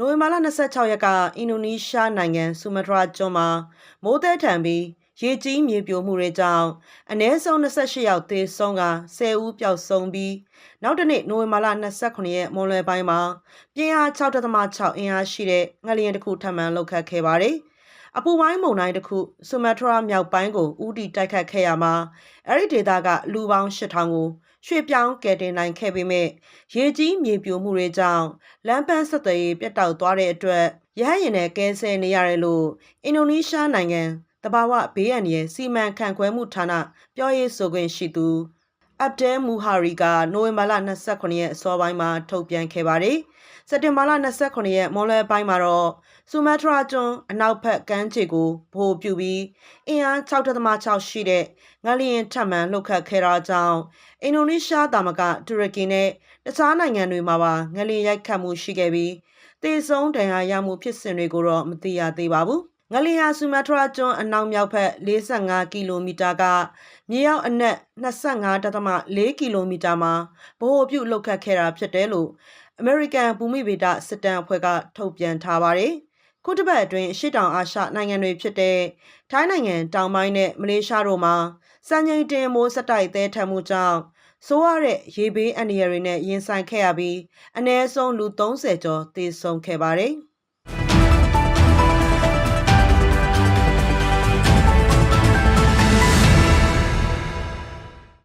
နိုဝင်ဘာလ26ရက်က အင်ဒိုနီးရှားနိုင်ငံဆူမတရာကျွန်းမှာမိုးသည်ထန်ပြီးရေကြီးမြေပြိုမှုတွေကြောင့်အနည်းဆုံး28ယောက်သေဆုံးက10ဦးပျောက်ဆုံးပြီးနောက်တစ်နေ့နိုဝင်ဘာလ29ရက်မွန်လွယ်ပိုင်းမှာပြင်းအား6.6အင်အားရှိတဲ့ငလျင်တစ်ခုထပ်မံလှုပ်ခတ်ခဲ့ပါတယ်။ အပူပိုင်းမုန်တိုင်းတစ်ခုဆူမတရာမြောက်ပိုင်းကိုဥတီတိုက်ခတ်ခဲ့ရမှာအဲ့ဒီဒေသကလူပေါင်း8000ကိုရွှေ့ပြောင်းကယ်တင်နိုင်ခဲ့ပေမဲ့ရေကြီးမြေပြိုမှုတွေကြောင့်လမ်းပန်းဆက်သွယ်ရေးပြတ်တောက်သွားတဲ့အတွက်ရဟရင်နဲ့ကဲဆယ်နေရတယ်လို့အင်ဒိုနီးရှားနိုင်ငံတဘာဝဘေးအန္တရာယ်စီမံခန့်ခွဲမှုဌာနပြောရေးဆိုခွင့်ရှိသူ အပ်တဲမူဟာရီကနိုဝင်ဘာလ29ရက်အစောပိုင်းမှာထုတ်ပြန်ခဲ့ပါတယ်။စက်တင်ဘာလ29ရက်မွန်လွယ်ပိုင်းမှာတော့ဆူမထရာကျွန်းအနောက်ဘက်ကမ်းခြေကိုဗဟိုပြုပြီးအင်အား6.6ရှိတဲ့ငလျင်ထပ်မံလှုပ်ခတ်ခဲ့တာကြောင့်အင်ဒိုနီးရှားတာမကတူရကီနဲ့တခြားနိုင်ငံတွေမှာပါငလျင်ရိုက်ခတ်မှုရှိခဲ့ပြီးတေဆုံးဒဏ်ရာရမှုဖြစ်စဉ်တွေကိုတော့မသိရသေးပါဘူး။ ငလျင်ဟာဆူမထရာကျွန်းအနောက်မြောက်ဘက်45ကီလိုမီတာကမြေရောက်အနက်25.4ကီလိုမီတာမှာဗဟိုပြုလှုပ်ခတ်ခဲ့တာဖြစ်တယ်လို့အမေရိကန်ဘူမိဗေဒစစ်တမ်းအဖွဲ့ကထုတ်ပြန်ထားပါတယ်။ခုတစ်ပတ်အတွင်းအရှိတောင်အာရှနိုင်ငံတွေဖြစ်တဲ့ထိုင်းနိုင်ငံတောင်ပိုင်းနဲ့မလေးရှားတို့မှာစံချိန်တင်မိုးစတိုက်သေးထန်မှုကြောင့်ဆိုးရတဲ့ရေဘေးအန္တရာယ်တွေနဲ့ရင်ဆိုင်ခဲ့ရပြီးအ ਨੇ ဆုံးလူ30ကျော်သေဆုံးခဲ့ပါတယ်။